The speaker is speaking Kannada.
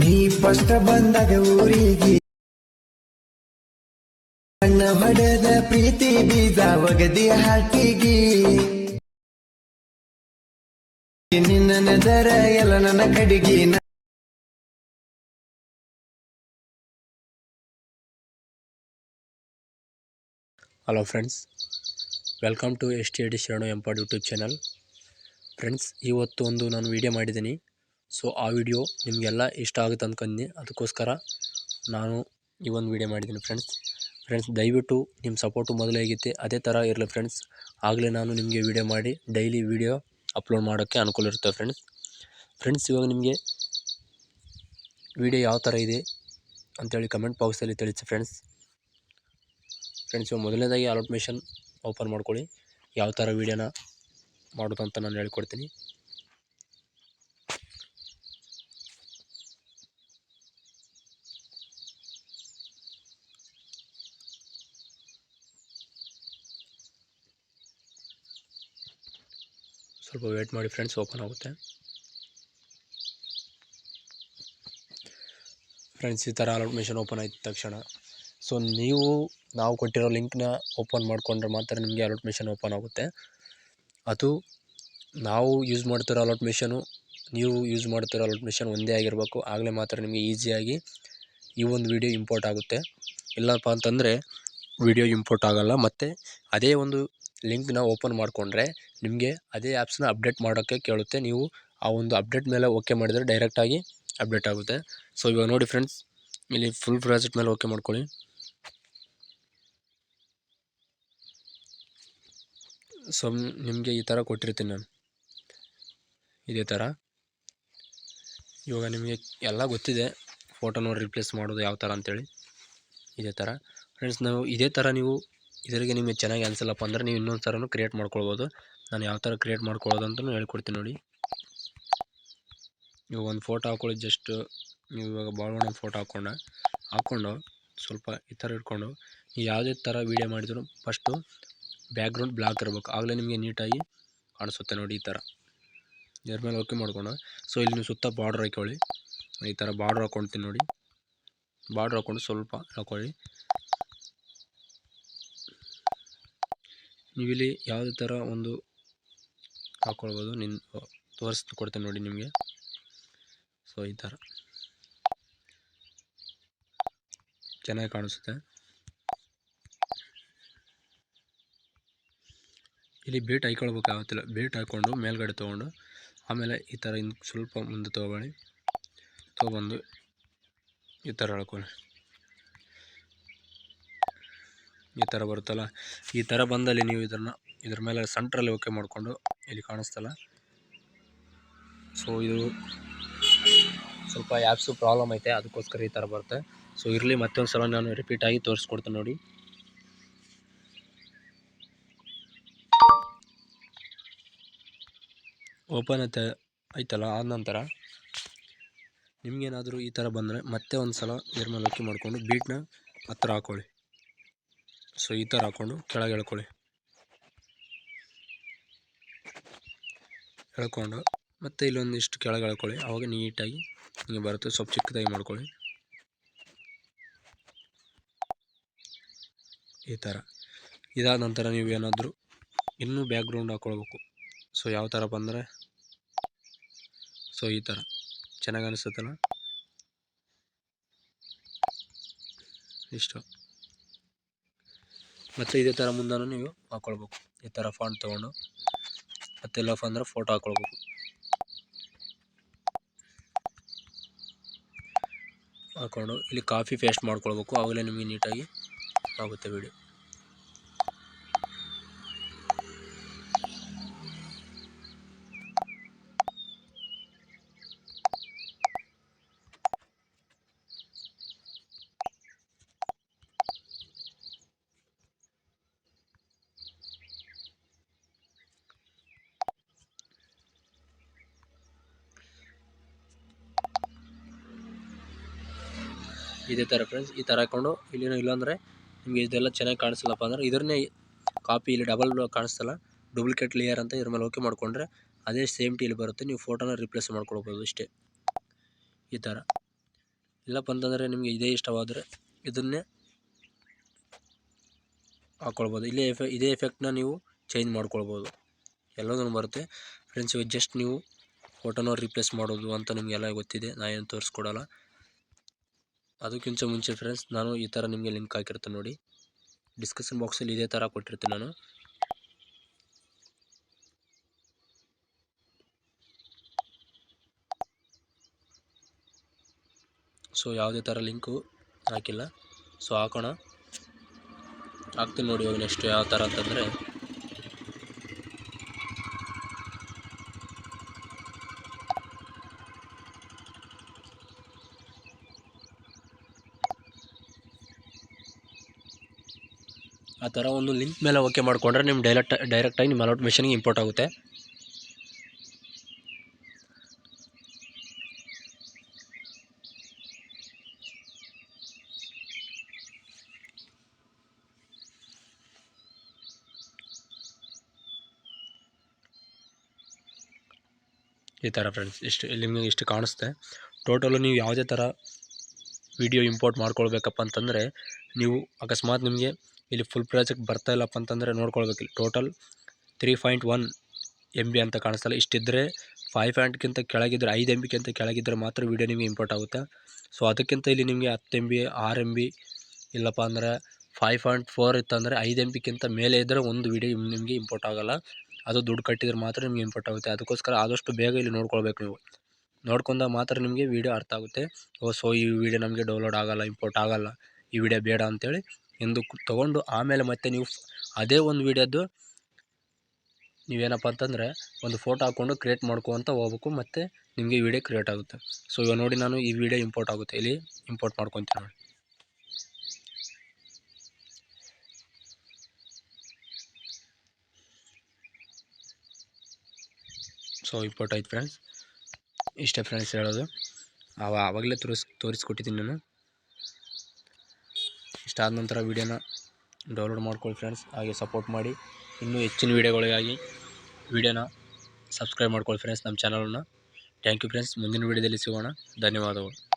ನೀ ಫಸ್ಟ್ ಬಂದಾಗ ಊರಿಗೆ ಅಣ್ಣ ಹೊಡೆದ ಪ್ರೀತಿ ಬೀಜ ಒಗದಿ ಹಾಕಿಗಿ ನಿನ್ನ ನಜರ ಎಲ್ಲ ನನ್ನ ಕಡೆಗೆ. Hello friends welcome to S T ಎಡಿ ಶರಣು ಎಂಪಾಡ್ ಯೂಟ್ಯೂಬ್ ಚಾನಲ್ ಫ್ರೆಂಡ್ಸ್ ಇವತ್ತು ಒಂದು ನಾನು ವಿಡಿಯೋ ಮಾಡಿದ್ದೀನಿ. ಸೊ, ಆ ವಿಡಿಯೋ ನಿಮಗೆಲ್ಲ ಇಷ್ಟ ಆಗುತ್ತೆ ಅಂದ್ಕೊಂಡಿ ಅದಕ್ಕೋಸ್ಕರ ನಾನು ಈ ಒಂದು ವಿಡಿಯೋ ಮಾಡಿದ್ದೀನಿ ಫ್ರೆಂಡ್ಸ್. ಫ್ರೆಂಡ್ಸ್, ದಯವಿಟ್ಟು ನಿಮ್ಮ ಸಪೋರ್ಟು ಮೊದಲೇ ಹೇಗಿತ್ತೆ ಅದೇ ಥರ ಇರಲಿ ಫ್ರೆಂಡ್ಸ್. ಆಗಲೇ ನಾನು ನಿಮಗೆ ವಿಡಿಯೋ ಮಾಡಿ ಡೈಲಿ ವಿಡಿಯೋ ಅಪ್ಲೋಡ್ ಮಾಡೋಕ್ಕೆ ಅನುಕೂಲ ಇರುತ್ತೆ ಫ್ರೆಂಡ್ಸ್. ಫ್ರೆಂಡ್ಸ್, ಇವಾಗ ನಿಮಗೆ ವಿಡಿಯೋ ಯಾವ ಥರ ಇದೆ ಅಂತೇಳಿ ಕಮೆಂಟ್ ಬಾಕ್ಸಲ್ಲಿ ತಿಳಿಸಿ ಫ್ರೆಂಡ್ಸ್. ಫ್ರೆಂಡ್ಸ್, ಇವಾಗ ಮೊದಲನೇದಾಗಿ ಅಲೋಟ್ ಮಿಷನ್ ಓಪನ್ ಮಾಡ್ಕೊಳ್ಳಿ. ಯಾವ ಥರ ವೀಡಿಯೋನ ಮಾಡೋದು ಅಂತ ನಾನು ಹೇಳ್ಕೊಡ್ತೀನಿ. ಸ್ವಲ್ಪ ವೇಟ್ ಮಾಡಿ ಫ್ರೆಂಡ್ಸ್ ಓಪನ್ ಆಗುತ್ತೆ. ಫ್ರೆಂಡ್ಸ್ ಈ ಥರ ಅಲೌಟ್ ಮಿಷನ್ ಓಪನ್ ಆದ ತಕ್ಷಣ. ಸೊ ನೀವು, ನಾವು ಕೊಟ್ಟಿರೋ ಲಿಂಕ್ನ ಓಪನ್ ಮಾಡಿಕೊಂಡ್ರೆ ಮಾತ್ರ ನಿಮಗೆ ಅಲೌಟ್ ಮಿಷನ್ ಓಪನ್ ಆಗುತ್ತೆ. ಅದು, ನಾವು ಯೂಸ್ ಮಾಡ್ತಿರೋ ಅಲೌಟ್ ಮಿಷನು ನೀವು ಯೂಸ್ ಮಾಡ್ತಿರೋ ಅಲೌಟ್ ಮಿಷನ್ ಒಂದೇ ಆಗಿರಬೇಕು. ಆಗಲೇ ಮಾತ್ರ ನಿಮಗೆ ಈಸಿಯಾಗಿ ಈ ಒಂದು ವಿಡಿಯೋ ಇಂಪೋರ್ಟ್ ಆಗುತ್ತೆ. ಇಲ್ಲಪ್ಪ ಅಂತಂದರೆ ವಿಡಿಯೋ ಇಂಪೋರ್ಟ್ ಆಗೋಲ್ಲ. ಮತ್ತು, ಅದೇ ಒಂದು ಲಿಂಕ್ನ ಓಪನ್ ಮಾಡಿಕೊಂಡ್ರೆ ನಿಮಗೆ ಅದೇ ಆ್ಯಪ್ಸ್ನ ಅಪ್ಡೇಟ್ ಮಾಡೋಕ್ಕೆ ಕೇಳುತ್ತೆ. ನೀವು ಆ ಒಂದು ಅಪ್ಡೇಟ್ ಮೇಲೆ ಓಕೆ ಮಾಡಿದರೆ ಡೈರೆಕ್ಟಾಗಿ ಅಪ್ಡೇಟ್ ಆಗುತ್ತೆ. ಸೊ, ಇವಾಗ ನೋಡಿ ಫ್ರೆಂಡ್ಸ್, ಇಲ್ಲಿ ಫುಲ್ ಪ್ರಾಜೆಕ್ಟ್ ಮೇಲೆ ಓಕೆ ಮಾಡ್ಕೊಳ್ಳಿ. ಸೊ, ನಿಮಗೆ ಈ ಥರ ಕೊಟ್ಟಿರ್ತೀನಿ ನಾನು. ಇದೇ ಥರ. ಇವಾಗ ನಿಮಗೆ ಎಲ್ಲ ಗೊತ್ತಿದೆ ಫೋಟೋ ನೋಡಿ ರಿಪ್ಲೇಸ್ ಮಾಡೋದು ಯಾವ ಥರ ಅಂತೇಳಿ. ಇದೇ ಥರ. ಫ್ರೆಂಡ್ಸ್, ನಾವು ಇದೇ ಥರ ನೀವು ಇದರಿಗೆ ನಿಮಗೆ ಚೆನ್ನಾಗಿ ಅನಿಸಲ್ಲಪ್ಪ ಅಂದರೆ ನೀವು ಇನ್ನೊಂದು ಥರನೂ ಕ್ರಿಯೇಟ್ ಮಾಡ್ಕೊಳ್ಬೋದು. ನಾನು ಯಾವ ಥರ ಕ್ರಿಯೇಟ್ ಮಾಡ್ಕೊಳ್ಳೋದು ಅಂತಲೂ ಹೇಳ್ಕೊಡ್ತೀನಿ ನೋಡಿ. ನೀವು ಒಂದು ಫೋಟೋ ಹಾಕೊಳ್ಳಿ ಜಸ್ಟ್ ನೀವು ಇವಾಗ ಬಾಳವಣ್ಣ ಫೋಟೋ ಹಾಕ್ಕೊಂಡ, ಹಾಕ್ಕೊಂಡು ಸ್ವಲ್ಪ ಈ ಥರ ಇಟ್ಕೊಂಡು, ನೀವು ಯಾವುದೇ ಥರ ವೀಡಿಯೋ ಮಾಡಿದ್ರು ಫಸ್ಟು ಬ್ಯಾಕ್ಗ್ರೌಂಡ್ ಬ್ಲಾಕ್ ಇರಬೇಕು. ಆಗಲೇ ನಿಮಗೆ ನೀಟಾಗಿ ಕಾಣಿಸುತ್ತೆ ನೋಡಿ ಈ ಥರ. ಇದ್ರ ಮೇಲೆ ಓಕೆ ಮಾಡ್ಕೊಂಡು. ಸೊ ಇಲ್ಲಿ ನೀವು ಸುತ್ತ ಬಾರ್ಡ್ರ್ ಹಾಕೊಳ್ಳಿ. ಈ ಥರ ಬಾರ್ಡ್ರ್ ಹಾಕ್ಕೊಳ್ತೀನಿ ನೋಡಿ. ಬಾರ್ಡ್ರ್ ಹಾಕ್ಕೊಂಡು ಸ್ವಲ್ಪ ಹಾಕೊಳ್ಳಿ. ನೀವಿಲ್ಲಿ ಯಾವುದೇ ಥರ ಒಂದು ಹಾಕ್ಕೊಳ್ಬೋದು ನಿನ್ನ ತೋರಿಸ್ತು ಕೊಡ್ತೇನೆ ನೋಡಿ ನಿಮಗೆ. ಸೊ ಈ ಥರ ಚೆನ್ನಾಗಿ ಕಾಣಿಸುತ್ತೆ. ಇಲ್ಲಿ ಬೇಟ್ ಹಾಕ್ಕೊಳ್ಬೇಕಾಗುತ್ತಿಲ್ಲ ಬೇಟ್ ಹಾಕ್ಕೊಂಡು ಮೇಲ್ಗಡೆ ತೊಗೊಂಡು, ಆಮೇಲೆ ಈ ಥರ ಇನ್ನು ಸ್ವಲ್ಪ ಮುಂದೆ ತೊಗೊಳ್ಳಿ. ತೊಗೊಂಡು ಈ ಥರ ಹೇಳ್ಕೊಳ್ಳಿ ಈ ಥರ ಬರುತ್ತಲ್ಲ? ಈ ಥರ ಬಂದಲ್ಲಿ ನೀವು ಇದನ್ನು ಇದ್ರ ಮೇಲೆ ಸೆಂಟ್ರಲ್ಲಿ ಓಕೆ ಮಾಡಿಕೊಂಡು ಇಲ್ಲಿ ಕಾಣಿಸ್ತಲ್ಲ? ಸೊ ಇದು ಸ್ವಲ್ಪ ಆ್ಯಪ್ಸು ಪ್ರಾಬ್ಲಮ್ ಐತೆ, ಅದಕ್ಕೋಸ್ಕರ ಈ ಥರ ಬರುತ್ತೆ. ಸೊ ಇರಲಿ, ಮತ್ತೊಂದು ಸಲ ನಾನು ರಿಪೀಟ್ ಆಗಿ ತೋರಿಸ್ಕೊಡ್ತೇನೆ ನೋಡಿ. ಓಪನ್ ಐತೆ, ಐತಲ್ಲ? ಆದ ನಂತರ ನಿಮಗೇನಾದರೂ ಈ ಥರ ಬಂದರೆ ಮತ್ತೆ ಒಂದು ಸಲ ಇದ್ರ ಮೇಲೆ ಓಕೆ ಮಾಡಿಕೊಂಡು ಬೀಟ್ನ ಹತ್ರ ಹಾಕ್ಕೊಳ್ಳಿ ಸೊ ಈ ಥರ ಹಾಕ್ಕೊಂಡು ಕೆಳಗೆ ಎಳ್ಕೊಳ್ಳಿ. ಎಳ್ಕೊಂಡು ಮತ್ತು ಇಲ್ಲೊಂದಿಷ್ಟು ಕೆಳಗೆ ಎಳ್ಕೊಳ್ಳಿ. ಆವಾಗ ನೀಟಾಗಿ ಹಿಂಗೆ ಬರುತ್ತೆ. ಸ್ವಲ್ಪ ಚಿಕ್ಕದಾಗಿ ಮಾಡ್ಕೊಳ್ಳಿ. ಈ ಥರ. ಇದಾದ ನಂತರ ನೀವು ಏನಾದರೂ ಇನ್ನೂ ಬ್ಯಾಕ್ಗ್ರೌಂಡ್ ಹಾಕ್ಕೊಳ್ಬೇಕು ಸೊ ಯಾವ ಥರ ಬಂದರೆ? ಸೊ ಈ ಥರ. ಚೆನ್ನಾಗಿ ಅನಿಸುತ್ತಲ್ಲ ಇಷ್ಟು. ಮತ್ತು ಇದೇ ಥರ ಮುಂದೂ ನೀವು ಹಾಕ್ಕೊಳ್ಬೇಕು ಈ ಥರ ಫಾಂಟ್ ತೊಗೊಂಡು ಎಲ್ಲ ಅಂದ್ರೆ ಫೋಟೋ ಹಾಕ್ಕೊಳ್ಬೇಕು ಹಾಕ್ಕೊಂಡು ಇಲ್ಲಿ ಕಾಫಿ ಪೇಸ್ಟ್ ಮಾಡ್ಕೊಳ್ಬೇಕು. ಆವಾಗಲೇ ನಿಮಗೆ ನೀಟಾಗಿ ಆಗುತ್ತೆ ವಿಡಿಯೋ ಇದೇ ಥರ ಫ್ರೆಂಡ್ಸ್ ಈ ಥರ ಹಾಕ್ಕೊಂಡು ಇಲ್ಲಿನೂ ಇಲ್ಲಾಂದರೆ ನಿಮಗೆ ಇದೆಲ್ಲ ಚೆನ್ನಾಗಿ ಕಾಣಿಸಲ್ಲಪ್ಪ ಅಂದ್ರೆ ಇದನ್ನೇ ಕಾಪಿ ಇಲ್ಲಿ ಡಬಲ್ ಕಾಣಿಸ್ತಲ್ಲ ಡೂಪ್ಲಿಕೇಟ್ ಲೇಯರ್ ಅಂತ ಇದ್ರ ಮೇಲೆ ಓಕೆ ಮಾಡಿಕೊಂಡ್ರೆ ಅದೇ ಸೇಮ್ ಇಲ್ಲಿ ಬರುತ್ತೆ. ನೀವು ಫೋಟೋನ ರಿಪ್ಲೇಸ್ ಮಾಡ್ಕೊಳ್ಬೋದು ಇಷ್ಟೇ. ಈ ಥರ ಇಲ್ಲಪ್ಪ ಅಂತಂದರೆ ನಿಮಗೆ ಇದೇ ಇಷ್ಟವಾದರೆ ಇದನ್ನೇ ಹಾಕ್ಕೊಳ್ಬೋದು ಇಲ್ಲೇ ಎಫೆ ಇದೇ ಎಫೆಕ್ಟ್ನ ನೀವು ಚೇಂಜ್ ಮಾಡ್ಕೊಳ್ಬೋದು. ಎಲ್ಲದೂ ಬರುತ್ತೆ. ಫ್ರೆಂಡ್ಸ್ ಇವಾಗ ಜಸ್ಟ್ ನೀವು ಫೋಟೋನ ರಿಪ್ಲೇಸ್ ಮಾಡೋದು ಅಂತ ನಿಮಗೆಲ್ಲ ಗೊತ್ತಿದೆ. ನಾನು ಏನು ತೋರಿಸ್ಕೊಡಲ್ಲ. ಅದಕ್ಕಿಂತ ಮುಂಚೆ ಫ್ರೆಂಡ್ಸ್ ನಾನು ಈ ಥರ ನಿಮಗೆ ಲಿಂಕ್ ಹಾಕಿರ್ತೇನೆ ನೋಡಿ. ಡಿಸ್ಕ್ರಿಪ್ಷನ್ ಬಾಕ್ಸಲ್ಲಿ ಇದೇ ಥರ ಕೊಟ್ಟಿರ್ತೀನಿ ನಾನು. ಸೊ ಯಾವುದೇ ಥರ ಲಿಂಕು ಹಾಕಿಲ್ಲ. ಸೊ ಹಾಕೋಣ. ಹಾಕ್ತೀನಿ ನೋಡಿ ಇವಾಗ ನೆಕ್ಸ್ಟ್ ಯಾವ ಥರ ಅಂತಂದರೆ. ಆ ಥರ ಒಂದು ಲಿಂಕ್ ಮೇಲೆ ಓಕೆ ಮಾಡಿಕೊಂಡ್ರೆ ನಿಮ್ಮ ಡೈರೆಕ್ಟ್ ಡೈರೆಕ್ಟಾಗಿ ನಿಮ್ಮ ಅಲೌಟ್ ಮಿಷನ್ಗೆ ಇಂಪೋರ್ಟ್ ಆಗುತ್ತೆ. ಈ ಥರ ಫ್ರೆಂಡ್ಸ್ ಇಷ್ಟು, ಇಲ್ಲಿ ನಿಮಗೆ ಇಷ್ಟು ಕಾಣಿಸುತ್ತೆ ಟೋಟಲು ನೀವು ಯಾವುದೇ ಥರ ವಿಡಿಯೋ ಇಂಪೋರ್ಟ್ ಮಾಡ್ಕೊಳ್ಬೇಕಪ್ಪ ಅಂತಂದರೆ, ನೀವು ಅಕಸ್ಮಾತ್ ನಿಮಗೆ ಇಲ್ಲಿ ಫುಲ್ ಪ್ರಾಜೆಕ್ಟ್ ಬರ್ತಾ ಇಲ್ಲಪ್ಪ ಅಂತಂದರೆ ನೋಡ್ಕೊಳ್ಬೇಕು ಇಲ್ಲಿ. Total three point one M B ಅಂತ ಕಾಣಿಸ್ತಲ್ಲ ಇಷ್ಟಿದ್ದರೆ ಫೈವ್ ಪಾಯಿಂಟ್ಗಿಂತ ಕೆಳಗಿದ್ರೆ ಐದು ಎಂ ಬಿಗಿಂತ ಕೆಳಗಿದ್ರೆ ಮಾತ್ರ ವೀಡಿಯೋ ನಿಮಗೆ ಇಂಪೋರ್ಟ್ ಆಗುತ್ತೆ. ಸೊ ಅದಕ್ಕಿಂತ ಇಲ್ಲಿ ನಿಮಗೆ ಹತ್ತು ಎಂ ಬಿ ಆರು ಎಂ ಬಿ ಇಲ್ಲಪ್ಪ ಅಂದರೆ ಫೈವ್ ಪಾಯಿಂಟ್ ಫೋರ್ ಇತ್ತಂದರೆ ಐದು ಎಂ ಬಿಗಿಂತ ಮೇಲೆ ಇದ್ದರೆ ಒಂದು ವೀಡಿಯೋ ನಿಮಗೆ ಇಂಪೋರ್ಟ್ ಆಗೋಲ್ಲ. ಅದು ದುಡ್ಡು ಕಟ್ಟಿದ್ರೆ ಮಾತ್ರ ನಿಮಗೆ ಇಂಪೋರ್ಟ್ ಆಗುತ್ತೆ. ಅದಕ್ಕೋಸ್ಕರ ಆದಷ್ಟು ಬೇಗ ಇಲ್ಲಿ ನೋಡ್ಕೊಳ್ಬೇಕು ನೀವು. ನೋಡ್ಕೊಂಡಾಗ ಮಾತ್ರ ನಿಮಗೆ ವೀಡಿಯೋ ಅರ್ಥ ಆಗುತ್ತೆ. ಓ ಸೊ ಈ ವಿಡಿಯೋ ನಮಗೆ ಡೌನ್ಲೋಡ್ ಆಗೋಲ್ಲ ಇಂಪೋರ್ಟ್ ಆಗೋಲ್ಲ. ಈ ವಿಡಿಯೋ ಬೇಡ ಅಂತೇಳಿ ಎಂದು ತೊಗೊಂಡು ಆಮೇಲೆ ಮತ್ತೆ ನೀವು ಅದೇ ಒಂದು ವೀಡಿಯೋದು ನೀವೇನಪ್ಪ ಅಂತಂದರೆ ಒಂದು ಫೋಟೋ ಹಾಕ್ಕೊಂಡು ಕ್ರಿಯೇಟ್ ಮಾಡ್ಕೊತ ಹೋಗ್ಬೇಕು ಮತ್ತು ನಿಮಗೆ ವಿಡಿಯೋ ಕ್ರಿಯೇಟ್ ಆಗುತ್ತೆ. ಸೊ ಇವಾಗ ನೋಡಿ ನಾನು ಈ ವಿಡಿಯೋ ಇಂಪೋರ್ಟ್ ಆಗುತ್ತೆ. ಇಲ್ಲಿ ಇಂಪೋರ್ಟ್ ಮಾಡ್ಕೊತೀನಿ ನೋಡಿ. ಸೊ ಇಂಪೋರ್ಟ್ ಆಯ್ತು ಫ್ರೆಂಡ್ಸ್ ಇಷ್ಟೇ ಫ್ರೆಂಡ್ಸ್ ಹೇಳೋದು. ಅವ ಆವಾಗಲೇ ತೋರಿಸ್ ತೋರಿಸ್ಕೊಟ್ಟಿದ್ದೀನಿ ನಾನು. ಇಷ್ಟಾದ ನಂತರ ವೀಡಿಯೋನ ಡೌನ್ಲೋಡ್ ಮಾಡ್ಕೊಳ್ಳಿ ಫ್ರೆಂಡ್ಸ್ ಹಾಗೆ ಸಪೋರ್ಟ್ ಮಾಡಿ. ಇನ್ನೂ ಹೆಚ್ಚಿನ ವೀಡಿಯೋಗಳಿಗಾಗಿ ವೀಡಿಯೋನ ಸಬ್ಸ್ಕ್ರೈಬ್ ಮಾಡ್ಕೊಳ್ಳಿ ಫ್ರೆಂಡ್ಸ್ ನಮ್ಮ ಚಾನಲನ್ನು ಥ್ಯಾಂಕ್ ಯು ಫ್ರೆಂಡ್ಸ್ ಮುಂದಿನ ವೀಡಿಯೋದಲ್ಲಿ ಸಿಗೋಣ. ಧನ್ಯವಾದಗಳು.